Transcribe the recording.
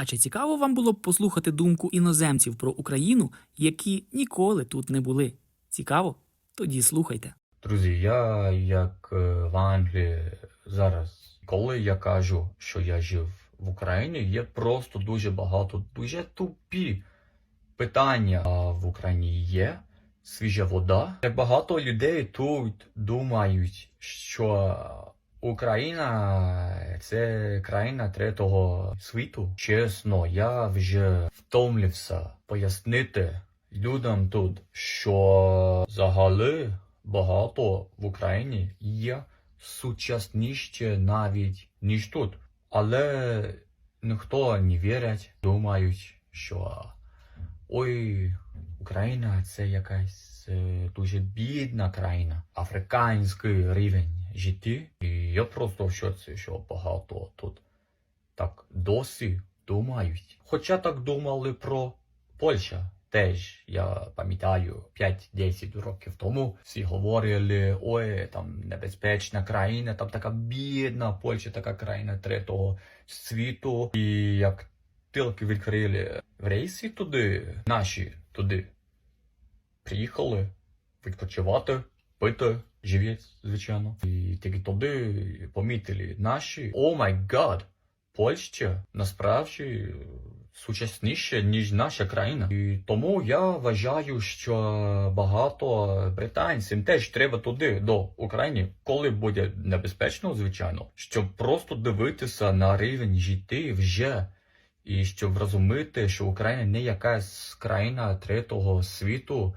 А чи цікаво вам було б послухати думку іноземців про Україну, які ніколи тут не були? Цікаво? Тоді слухайте. Друзі, я як е, в Англії зараз, коли я кажу, що я жив в Україні, є просто дуже багато, дуже тупі питання. А в Україні є свіжа вода. Як багато людей тут думають, що Україна це країна третього світу. Чесно, я вже втомлився пояснити людям тут, що взагалі багато в Україні є сучасніше навіть ніж тут. Але ніхто не вірить, думають, що ой, Україна це якась е, дуже бідна країна, африканський рівень життя. Я просто в шоці, що багато тут так досі думають. Хоча так думали про Польща. Теж я пам'ятаю 5-10 років тому всі говорили, ой, там небезпечна країна, там така бідна Польща, така країна третього світу. І як тільки відкрили рейси туди, наші туди приїхали відпочивати, пити, живець, звичайно. І тільки туди помітили наші. О май гад! Польща насправді сучасніше, ніж наша країна. І тому я вважаю, що багато британцям теж треба туди, до України, коли буде небезпечно, звичайно, щоб просто дивитися на рівень життя вже. І щоб розуміти, що Україна не якась країна третього світу,